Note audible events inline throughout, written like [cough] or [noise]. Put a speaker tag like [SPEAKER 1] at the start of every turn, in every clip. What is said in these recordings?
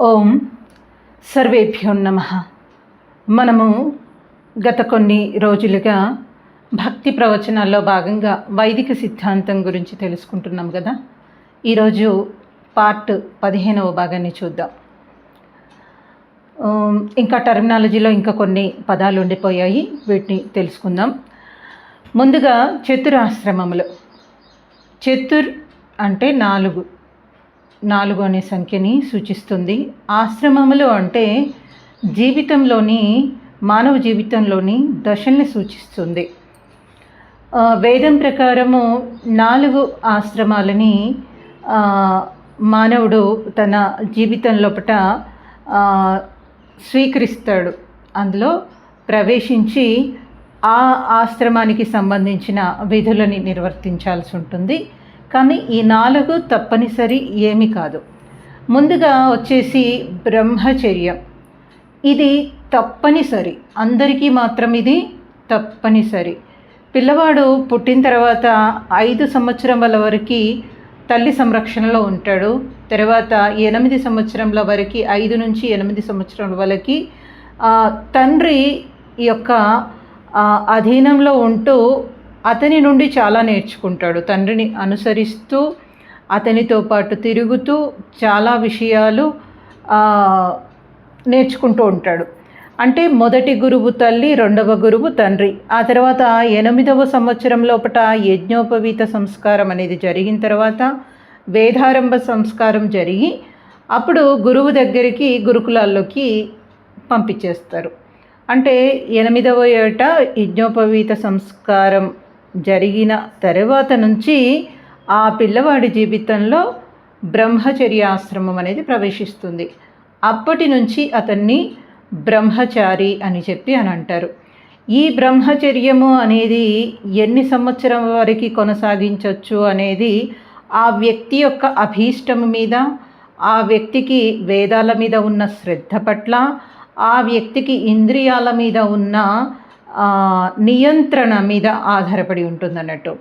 [SPEAKER 1] ఓం సర్వేభ్యో నమ. మనము గత కొన్ని రోజులుగా భక్తి ప్రవచనాల్లో భాగంగా వైదిక సిద్ధాంతం గురించి తెలుసుకుంటున్నాం కదా. ఈరోజు పార్ట్ పదిహేనవ భాగాన్ని చూద్దాం. ఇంకా టర్మినాలజీలో ఇంకా కొన్ని పదాలు ఉండిపోయాయి. వీటిని తెలుసుకుందాం. ముందుగా చతురాశ్రమములు. చతుర్ అంటే నాలుగు. నాలుగు అనే సంఖ్యని సూచిస్తుంది. ఆశ్రమములు అంటే జీవితంలోని మానవ జీవితంలోని దశల్ని సూచిస్తుంది. వేదం ప్రకారము నాలుగు ఆశ్రమాలని మానవుడు తన జీవితం లోపట స్వీకరిస్తాడు. అందులో ప్రవేశించి ఆ ఆశ్రమానికి సంబంధించిన విధులని నిర్వర్తించాల్సి ఉంటుంది. కానీ ఈ నాలుగు తప్పనిసరి ఏమి కాదు. ముందుగా వచ్చేసి బ్రహ్మచర్యం. ఇది తప్పనిసరి. అందరికీ మాత్రం ఇది తప్పనిసరి. పిల్లవాడు పుట్టిన తర్వాత ఐదు సంవత్సరాల వరకు తల్లి సంరక్షణలో ఉంటాడు. తర్వాత ఎనిమిది సంవత్సరంల వరకు ఐదు నుంచి ఎనిమిది సంవత్సరం వరకు తండ్రి యొక్క అధీనంలో ఉంటూ అతని నుండి చాలా నేర్చుకుంటాడు. తండ్రిని అనుసరిస్తూ అతనితో పాటు తిరుగుతూ చాలా విషయాలు నేర్చుకుంటూ ఉంటాడు. అంటే మొదటి గురువు తల్లి రెండవ గురువు తండ్రి. ఆ తర్వాత ఎనిమిదవ సంవత్సరం లోపట యజ్ఞోపవీత సంస్కారం అనేది జరిగిన తర్వాత వేదారంభ సంస్కారం జరిగి అప్పుడు గురువు దగ్గరికి గురుకులాల్లోకి పంపించేస్తారు. అంటే ఎనిమిదవ ఏట యజ్ఞోపవీత సంస్కారం జరిగిన తర్వాత నుంచి ఆ పిల్లవాడి జీవితంలో బ్రహ్మచర్యాశ్రమం అనేది ప్రవేశిస్తుంది. అప్పటి నుంచి అతన్ని బ్రహ్మచారి అని చెప్పి అని అంటారు. ఈ బ్రహ్మచర్యము అనేది ఎన్ని సంవత్సరం వరకు కొనసాగించవచ్చు అనేది ఆ వ్యక్తి యొక్క అభీష్టం మీద ఆ వ్యక్తికి వేదాల మీద ఉన్న శ్రద్ధ పట్ల ఆ వ్యక్తికి ఇంద్రియాల మీద ఉన్న నియంత్రణ మీద ఆధారపడి ఉంటుందన్నట్టు.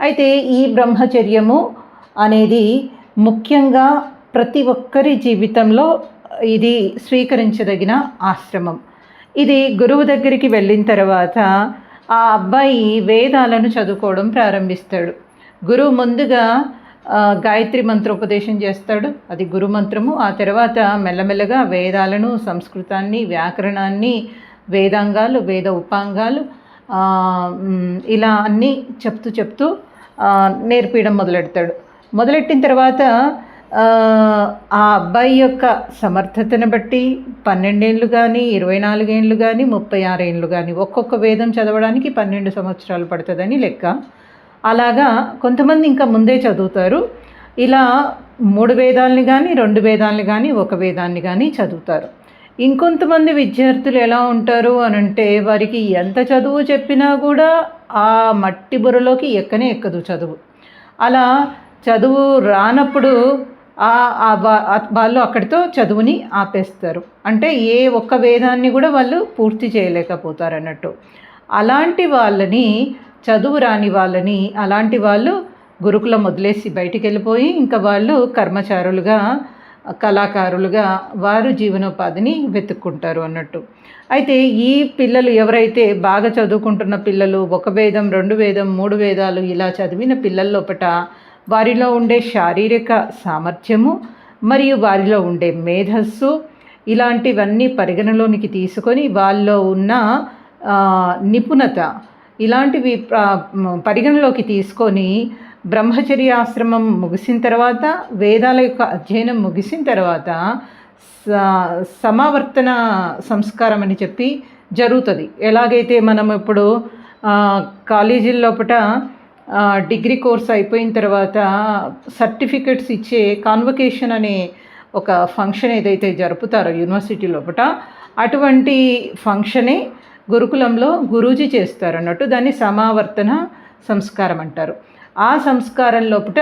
[SPEAKER 1] అయితే ఈ బ్రహ్మచర్యము అనేది ముఖ్యంగా ప్రతి ఒక్కరి జీవితంలో ఇది స్వీకరించదగిన ఆశ్రమం. ఇది గురువు దగ్గరికి వెళ్ళిన తర్వాత ఆ అబ్బాయి వేదాలను చదువుకోవడం ప్రారంభిస్తాడు. గురువు ముందుగా గాయత్రి మంత్రోపదేశం చేస్తాడు. అది గురు మంత్రము. ఆ తర్వాత మెల్లమెల్లగా వేదాలను సంస్కృతాన్ని వ్యాకరణాన్ని వేదాంగాలు వేద ఉపాంగాలు ఇలా అన్నీ చెప్తూ చెప్తూ నేర్పించడం మొదలెడతాడు. మొదలెట్టిన తర్వాత ఆ, ఆ అబ్బాయి యొక్క సమర్థతను బట్టి పన్నెండేళ్ళు కానీ ఇరవై నాలుగేళ్ళు కానీ ముప్పై ఆరేళ్ళు కానీ ఒక్కొక్క వేదం చదవడానికి పన్నెండు సంవత్సరాలు పడుతుందని లెక్క. అలాగా కొంతమంది ఇంకా ముందే చదువుతారు. ఇలా మూడు వేదాలని కానీ రెండు వేదాలని కానీ ఒక వేదాన్ని కానీ చదువుతారు. ఇంకొంతమంది విద్యార్థులు ఎలా ఉంటారు అని అంటే వారికి ఎంత చదువు చెప్పినా కూడా ఆ మట్టి బుర్రలోకి ఎక్కనే ఎక్కదు చదువు. అలా చదువు రానప్పుడు ఆ వాళ్ళు అక్కడితో చదువుని ఆపేస్తారు. అంటే ఏ ఒక్క వేదాన్ని కూడా వాళ్ళు పూర్తి చేయలేకపోతారు అన్నట్టు అలాంటి వాళ్ళని చదువు రాని వాళ్ళని అలాంటి వాళ్ళు గురుకులం వదిలేసి బయటికి వెళ్ళిపోయి ఇంకా వాళ్ళు కర్మచారులుగా కళాకారులుగా వారు జీవనోపాధిని వెతుక్కుంటారు అన్నట్టు. అయితే ఈ పిల్లలు ఎవరైతే బాగా చదువుకుంటున్న పిల్లలు ఒక వేదం రెండు వేదం మూడు వేదాలు ఇలా చదివిన పిల్లల లోపట వారిలో ఉండే శారీరక సామర్థ్యము మరియు వారిలో ఉండే మేధస్సు ఇలాంటివన్నీ పరిగణలోనికి తీసుకొని వాళ్ళలో ఉన్న నిపుణత ఇలాంటివి పరిగణలోకి తీసుకొని బ్రహ్మచర్యాశ్రమం ముగిసిన తర్వాత వేదాల యొక్క అధ్యయనం ముగిసిన తర్వాత స- సమావర్తన సంస్కారం అని చెప్పి జరుగుతుంది. ఎలాగైతే మనం ఇప్పుడు కాలేజీల లోపల డిగ్రీ కోర్స్ అయిపోయిన తర్వాత సర్టిఫికెట్స్ ఇచ్చే కాన్వకేషన్ అనే ఒక ఫంక్షన్ ఏదైతే జరుపుతారో యూనివర్సిటీ లోపట అటువంటి ఫంక్షనే గురుకులంలో గురూజీ చేస్తారు అన్నట్టు దాన్ని సమావర్తన సంస్కారం అంటారు. ఆ సంస్కారం లోపట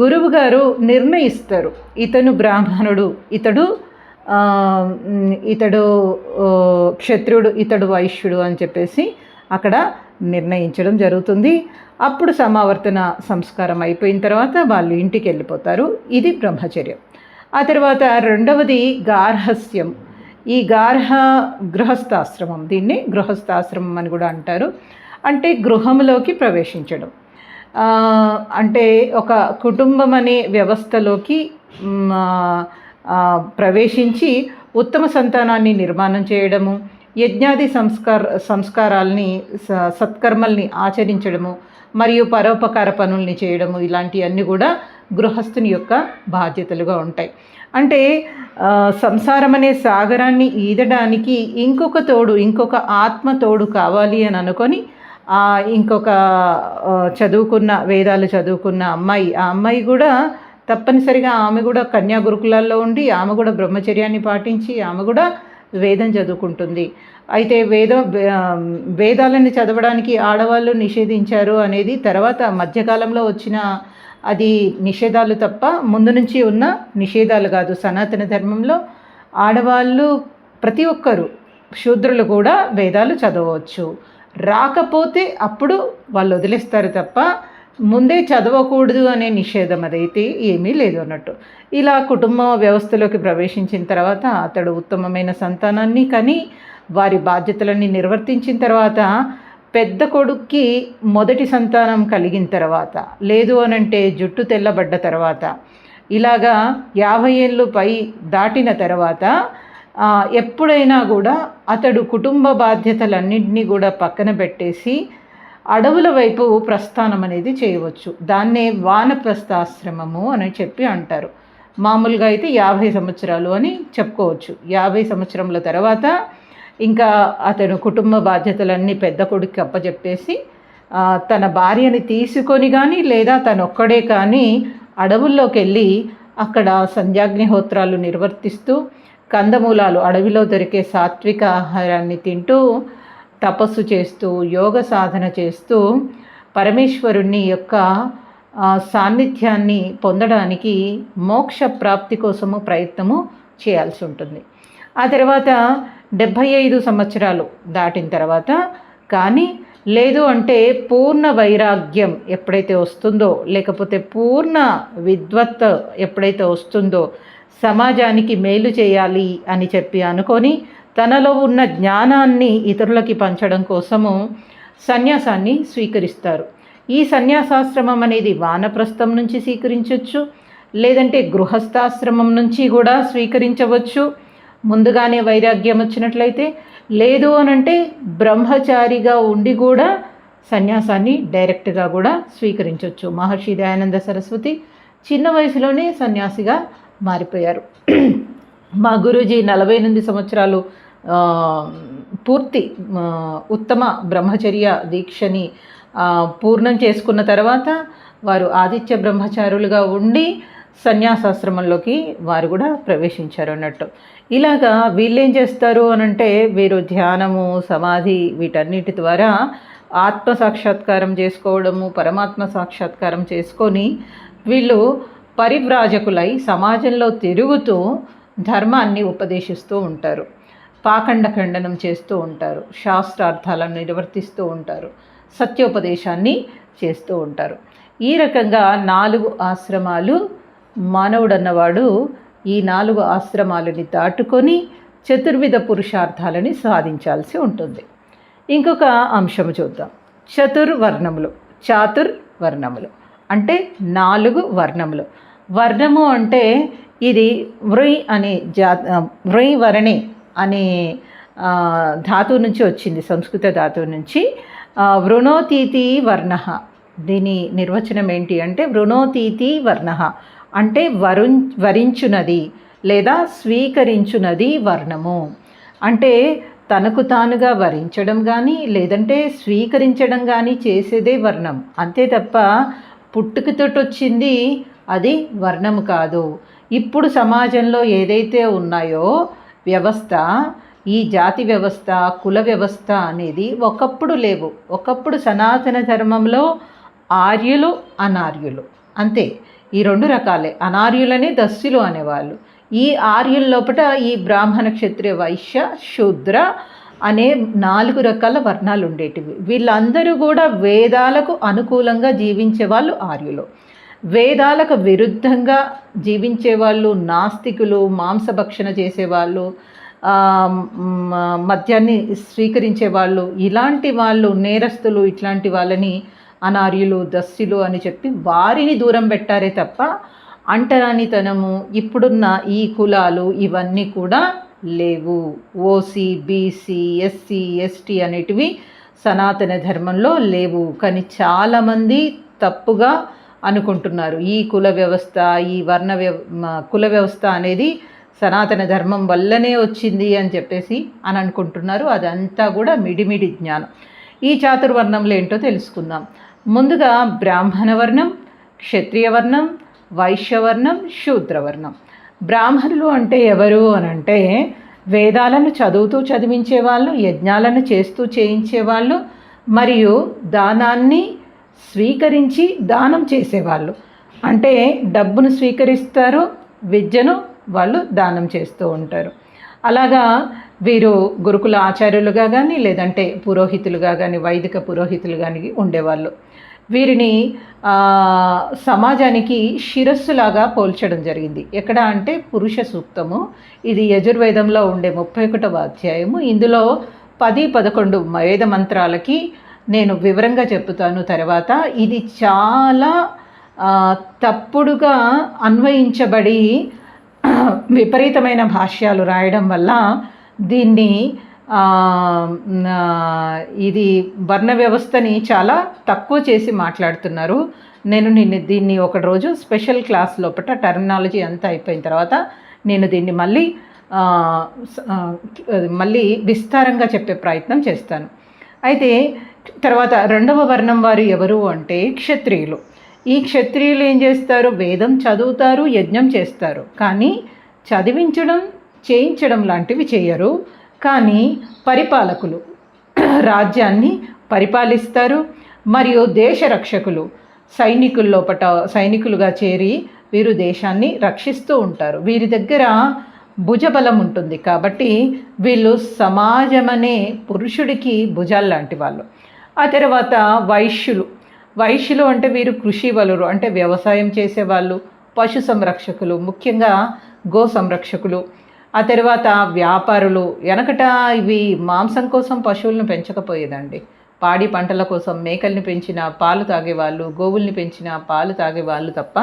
[SPEAKER 1] గురువు గారు నిర్ణయిస్తారు. ఇతను బ్రాహ్మణుడు ఇతడు ఇతడు క్షత్రుడు ఇతడు వైశ్యుడు అని చెప్పేసి అక్కడ నిర్ణయించడం జరుగుతుంది. అప్పుడు సమావర్తన సంస్కారం అయిపోయిన తర్వాత వాళ్ళు ఇంటికి వెళ్ళిపోతారు. ఇది బ్రహ్మచర్యం. ఆ తర్వాత రెండవది గార్హస్యం. ఈ గార్హ గృహస్థాశ్రమం దీన్ని గృహస్థాశ్రమం అని కూడా అంటారు. అంటే గృహంలోకి ప్రవేశించడం. అంటే ఒక కుటుంబం అనే వ్యవస్థలోకి ప్రవేశించి ఉత్తమ సంతానాన్ని నిర్మాణం చేయడము యజ్ఞాది సంస్కార సంస్కారాల్ని స- సత్కర్మల్ని ఆచరించడము మరియు పరోపకార పనుల్ని చేయడము ఇలాంటివన్నీ కూడా గృహస్థుని యొక్క బాధ్యతలుగా ఉంటాయి. అంటే సంసారం అనే సాగరాన్ని ఈదడానికి ఇంకొక తోడు ఇంకొక ఆత్మ తోడు కావాలి అని అనుకొని ఇంకొక చదువుకున్న వేదాలు చదువుకున్న అమ్మాయి. ఆ అమ్మాయి కూడా తప్పనిసరిగా ఆమె కూడా కన్యా గురుకులాల్లో ఉండి ఆమె కూడా బ్రహ్మచర్యాన్ని పాటించి ఆమె కూడా వేదం చదువుకుంటుంది. అయితే వేదం వేదాలను చదవడానికి ఆడవాళ్ళు నిషేధించారు అనేది తర్వాత మధ్యకాలంలో వచ్చిన అది నిషేధాలు తప్ప ముందు నుంచి ఉన్న నిషేధాలు కాదు. సనాతన ధర్మంలో ఆడవాళ్ళు ప్రతి ఒక్కరు శూద్రులు కూడా వేదాలు చదవచ్చు రాకపోతే అప్పుడు వాళ్ళు వదిలేస్తారు తప్ప ముందే చదవకూడదు అనే నిషేధం అదైతే ఏమీ లేదు అన్నట్టు. ఇలా కుటుంబ వ్యవస్థలోకి ప్రవేశించిన తర్వాత అతడు ఉత్తమమైన సంతానాన్ని కానీ వారి బాధ్యతలన్నీ నిర్వర్తించిన తర్వాత పెద్ద కొడుక్కి మొదటి సంతానం కలిగిన తర్వాత లేదు అనంటే జుట్టు తెల్లబడ్డ తర్వాత ఇలాగా యాభై ఏళ్ళు పై దాటిన తర్వాత ఎప్పుడైనా కూడా అతడు కుటుంబ బాధ్యతలన్నింటినీ కూడా పక్కన పెట్టేసి అడవుల వైపు ప్రస్థానం అనేది చేయవచ్చు. దాన్నే వానప్రస్థాశ్రమము అని చెప్పి అంటారు. మామూలుగా అయితే యాభై సంవత్సరాలు అని చెప్పుకోవచ్చు. యాభై సంవత్సరముల తర్వాత ఇంకా అతను కుటుంబ బాధ్యతలన్నీ పెద్ద కొడుకు అప్పచెప్పేసి తన భార్యని తీసుకొని కానీ లేదా తను ఒక్కడే కానీ అడవుల్లోకి వెళ్ళి అక్కడ సంధ్యాగ్నిహోత్రాలు నిర్వర్తిస్తూ కందమూలాలు అడవిలో దొరికే సాత్విక ఆహారాన్ని తింటూ తపస్సు చేస్తూ యోగ సాధన చేస్తూ పరమేశ్వరుణ్ణి యొక్క సాన్నిధ్యాన్ని పొందడానికి మోక్ష ప్రాప్తి కోసము ప్రయత్నము చేయాల్సి ఉంటుంది. ఆ తర్వాత డెబ్భై ఐదు సంవత్సరాలు దాటిన తర్వాత కానీ లేదు అంటే పూర్ణ వైరాగ్యం ఎప్పుడైతే వస్తుందో లేకపోతే పూర్ణ విద్వత్ ఎప్పుడైతే వస్తుందో సమాజానికి మేలు చేయాలి అని చెప్పి అనుకొని తనలో ఉన్న జ్ఞానాన్ని ఇతరులకి పంచడం కోసము సన్యాసాన్ని స్వీకరిస్తారు. ఈ సన్యాసాశ్రమం అనేది వానప్రస్థం నుంచి స్వీకరించవచ్చు లేదంటే గృహస్థాశ్రమం నుంచి కూడా స్వీకరించవచ్చు. ముందుగానే వైరాగ్యం వచ్చినట్లయితే లేదు అనంటే బ్రహ్మచారిగా ఉండి కూడా సన్యాసాన్ని డైరెక్ట్గా కూడా స్వీకరించవచ్చు మహర్షి దయానంద సరస్వతి చిన్న వయసులోనే సన్యాసిగా మారిపోయారు. మా గురూజీ నలభై ఎనిమిది సంవత్సరాలు పూర్తి ఉత్తమ బ్రహ్మచర్య దీక్షని పూర్ణం చేసుకున్న తర్వాత వారు ఆదిత్య బ్రహ్మచారులుగా ఉండి సన్యాసాశ్రమంలోకి వారు కూడా ప్రవేశించారు అన్నట్టు. ఇలాగా వీళ్ళేం చేస్తారు అనంటే వీరు ధ్యానము సమాధి వీటన్నిటి ద్వారా ఆత్మ సాక్షాత్కారం చేసుకోవడము పరమాత్మ సాక్షాత్కారం చేసుకొని వీళ్ళు పరివ్రాజకులై సమాజంలో తిరుగుతూ ధర్మాన్ని ఉపదేశిస్తూ ఉంటారు. పాఖండ ఖండనం చేస్తూ ఉంటారు. శాస్త్రార్థాలను నిర్వర్తిస్తూ ఉంటారు. సత్యోపదేశాన్ని చేస్తూ ఉంటారు. ఈ రకంగా నాలుగు ఆశ్రమాలు మానవుడన్నవాడు ఈ నాలుగు ఆశ్రమాలని దాటుకొని చతుర్విధ పురుషార్థాలని సాధించాల్సి ఉంటుంది. ఇంకొక అంశము చూద్దాం. చతుర్వర్ణములు చాతుర్వర్ణములు అంటే నాలుగు వర్ణములు. వర్ణము అంటే ఇది వృయ్ అనే జా వృయ్ వరణి అనే ధాతు ధాతువు నుంచి వచ్చింది సంస్కృత ధాతువు నుంచి. వృణోతీతి వర్ణ. దీని నిర్వచనం ఏంటి అంటే వృణోతీతి వర్ణ. అంటే వరుం వరించునది లేదా స్వీకరించునది వర్ణము. అంటే తనకు తానుగా వరించడం కానీ లేదంటే స్వీకరించడం కానీ చేసేదే వర్ణం. అంతే తప్ప పుట్టుకతోటి వచ్చింది అది వర్ణము కాదు. ఇప్పుడు సమాజంలో ఏదైతే ఉన్నాయో వ్యవస్థ ఈ జాతి వ్యవస్థ కుల వ్యవస్థ అనేది ఒకప్పుడు లేవు. ఒకప్పుడు సనాతన ధర్మంలో ఆర్యులు అనార్యులు. అంతే. ఈ రెండు రకాలే. అనార్యులనే దస్సులు అనేవాళ్ళు. ఈ ఆర్యుల లోపల ఈ బ్రాహ్మణ క్షత్రియ వైశ్య శూద్ర అనే నాలుగు రకాల వర్ణాలు ఉండేటివి. వీళ్ళందరూ కూడా వేదాలకు అనుకూలంగా జీవించే వాళ్ళు ఆర్యులు. వేదాలకు విరుద్ధంగా జీవించే వాళ్ళు నాస్తికులు మాంసభక్షణ చేసేవాళ్ళు మద్యాన్ని స్వీకరించే వాళ్ళు ఇలాంటి వాళ్ళు నేరస్తులు ఇట్లాంటి వాళ్ళని అనార్యులు దస్యులు అని చెప్పి వారిని దూరం పెట్టారే తప్ప అంటరానితనము ఇప్పుడున్న ఈ కులాలు ఇవన్నీ కూడా లేవు. ఓసీ బీసీ ఎస్సీ ఎస్టీ అనేటివి సనాతన ధర్మంలో లేవు. కానీ చాలామంది తప్పుగా అనుకుంటున్నారు. ఈ కుల వ్యవస్థ ఈ వర్ణ వ్యవ మ- కుల వ్యవస్థ అనేది సనాతన ధర్మం వల్లనే వచ్చింది అని చెప్పేసి అని అనుకుంటున్నారు. అదంతా కూడా మిడిమిడి జ్ఞానం. ఈ చాతుర్వర్ణంలో ఏంటో తెలుసుకుందాం. ముందుగా బ్రాహ్మణ వర్ణం క్షత్రియ వర్ణం వైశ్యవర్ణం శూద్రవర్ణం బ్రాహ్మణులు అంటే ఎవరు అని అంటే వేదాలను చదువుతూ చదివించే వాళ్ళు యజ్ఞాలను చేస్తూ చేయించేవాళ్ళు మరియు దానాన్ని స్వీకరించి దానం చేసేవాళ్ళు. అంటే డబ్బును స్వీకరిస్తారు విద్యను వాళ్ళు దానం చేస్తూ ఉంటారు. అలాగా వీరు గురుకుల ఆచార్యులుగా కానీ లేదంటే పురోహితులుగా కానీ వైదిక పురోహితులు కానీ ఉండేవాళ్ళు. వీరిని సమాజానికి శిరస్సులాగా పోల్చడం జరిగింది. ఎక్కడ అంటే పురుష సూక్తము. ఇది యజుర్వేదంలో ఉండే ముప్పై ఒకటవ అధ్యాయము. ఇందులో పది పదకొండు వేద మంత్రాలకి నేను వివరంగా చెప్తాను తర్వాత. ఇది చాలా తప్పుడుగా అన్వయించబడి [clears throat] విపరీతమైన భాష్యాలు రాయడం వల్ల దీన్ని ఇది వర్ణ వ్యవస్థని చాలా తక్కువ చేసి మాట్లాడుతున్నారు. నేను నిన్ను దీన్ని ఒక రోజు స్పెషల్ క్లాస్ లోపల టర్మినాలజీ అంతా అయిపోయిన తర్వాత నేను దీన్ని మళ్ళీ మళ్ళీ విస్తారంగా చెప్పే ప్రయత్నం చేస్తాను. అయితే తర్వాత రెండవ వర్ణం వారు ఎవరు అంటే క్షత్రియులు. ఈ క్షత్రియులు ఏం చేస్తారు? వేదం చదువుతారు యజ్ఞం చేస్తారు. కానీ చదివించడం చేయించడం లాంటివి చేయరు. కానీ పరిపాలకులు రాజ్యాన్ని పరిపాలిస్తారు. మరియు దేశ రక్షకులు సైనికుల లోపట సైనికులుగా చేరి వీరు దేశాన్ని రక్షిస్తూ ఉంటారు. వీరి దగ్గర భుజబలం ఉంటుంది. కాబట్టి వీళ్ళు సమాజం అనే పురుషుడికి భుజాలు లాంటి వాళ్ళు. ఆ తర్వాత వైశ్యులు. వైశ్యులు అంటే వీరు కృషి వలురు అంటే వ్యవసాయం చేసేవాళ్ళు పశు సంరక్షకులు ముఖ్యంగా గో సంరక్షకులు. ఆ తర్వాత వ్యాపారులు. వెనకట ఇవి మాంసం కోసం పశువులను పెంచకపోయేదండి. పాడి పంటల కోసం మేకల్ని పెంచిన పాలు తాగేవాళ్ళు గోవుల్ని పెంచిన పాలు తాగేవాళ్ళు తప్ప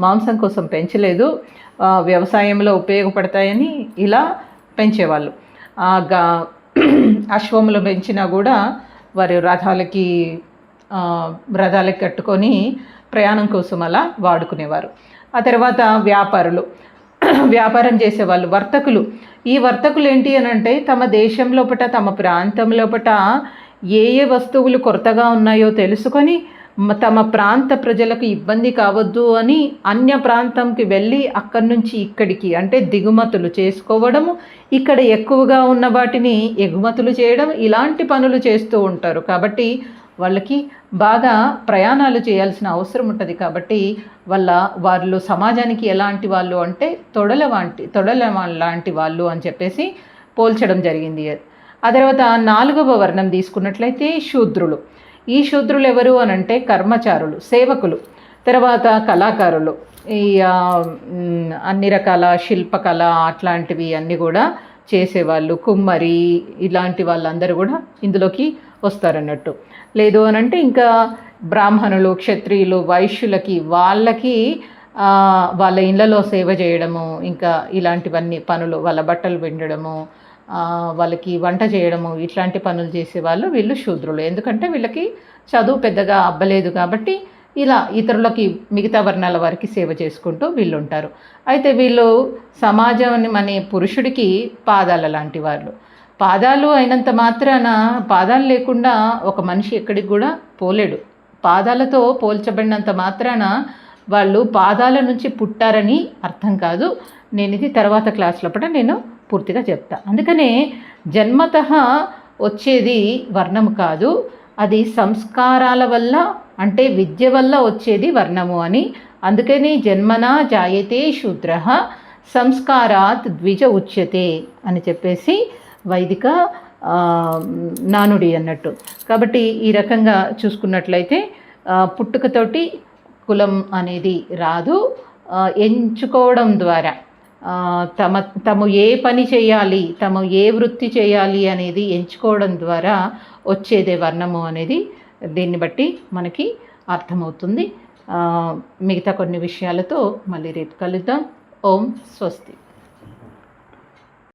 [SPEAKER 1] మాంసం కోసం పెంచలేదు. వ్యవసాయంలో ఉపయోగపడతాయని ఇలా పెంచేవాళ్ళు. ఆ, గా [clears throat] అశ్వములు పెంచినా కూడా వారి రథాలకి రథాలకి కట్టుకొని ప్రయాణం కోసం అలా వాడుకునేవారు. ఆ తర్వాత వ్యాపారులు. [clears throat] వ్యాపారం చేసేవాళ్ళు వర్తకులు. ఈ వర్తకులు ఏంటి అని అంటే తమ దేశం లోపల తమ ప్రాంతం లోపల ఏ ఏ వస్తువులు కొరతగా ఉన్నాయో తెలుసుకొని తమ ప్రాంత ప్రజలకు ఇబ్బంది కావద్దు అని అన్య ప్రాంతంకి వెళ్ళి అక్కడి నుంచి ఇక్కడికి అంటే దిగుమతులు చేసుకోవడము ఇక్కడ ఎక్కువగా ఉన్న వాటిని ఎగుమతులు చేయడం ఇలాంటి పనులు చేస్తూ ఉంటారు. కాబట్టి వాళ్ళకి బాగా ప్రయాణాలు చేయాల్సిన అవసరం ఉంటుంది. కాబట్టి వాళ్ళ వాళ్ళు సమాజానికి ఎలాంటి వాళ్ళు అంటే తొడల వంటి తొడల లాంటి వాళ్ళు అని చెప్పేసి పోల్చడం జరిగింది. ఆ తర్వాత నాలుగవ వర్ణం తీసుకున్నట్లయితే శూద్రులు. ఈ శూద్రులు ఎవరు అని అంటే కర్మచారులు సేవకులు తర్వాత కళాకారులు. ఈ అన్ని రకాల శిల్పకళ అట్లాంటివి అన్నీ కూడా చేసేవాళ్ళు. కుమ్మరి ఇలాంటి వాళ్ళందరూ కూడా ఇందులోకి వస్తారన్నట్టు. లేదు అని అంటే ఇంకా బ్రాహ్మణులు క్షత్రియులు వైశ్యులకి వాళ్ళకి వాళ్ళ ఇళ్ళలో సేవ చేయడము ఇంకా ఇలాంటివన్నీ పనులు వాళ్ళ బట్టలు పిండడము వాళ్ళకి వంట చేయడము ఇట్లాంటి పనులు చేసేవాళ్ళు వీళ్ళు శూద్రులు. ఎందుకంటే వీళ్ళకి చదువు పెద్దగా అబ్బలేదు కాబట్టి ఇలా ఇతరులకి మిగతా వర్ణాల వారికి సేవ చేసుకుంటూ వీళ్ళు ఉంటారు అయితే వీళ్ళు సమాజం అనే పురుషుడికి పాదాల లాంటి వాళ్ళు. పాదాలు అయినంత మాత్రాన పాదాలు లేకుండా ఒక మనిషి ఎక్కడికి కూడా పోలేడు. పాదాలతో పోల్చబడినంత మాత్రాన వాళ్ళు పాదాల నుంచి పుట్టారని అర్థం కాదు. నేను ఇది తర్వాత క్లాస్ లోపల నేను పూర్తిగా చెప్తా. అందుకనే జన్మత వచ్చేది వర్ణము కాదు. అది సంస్కారాల వల్ల అంటే విద్య వల్ల వచ్చేది వర్ణము అని. అందుకని జన్మనా జాయతే శూద్ర సంస్కారాత్ ద్విజ ఉచ్యతే అని చెప్పేసి వైదిక నానుడి అన్నట్టు. కాబట్టి ఈ రకంగా చూసుకున్నట్లయితే పుట్టుకతోటి కులం అనేది రాదు. ఎంచుకోవడం ద్వారా తమ తము ఏ పని చేయాలి తము ఏ వృత్తి చేయాలి అనేది ఎంచుకోవడం ద్వారా వచ్చేదే వర్ణము అనేది దీన్ని బట్టి మనకి అర్థమవుతుంది. మిగతా కొన్ని విషయాలతో మళ్ళీ రేపు కలుద్దాం. ఓం స్వస్తి.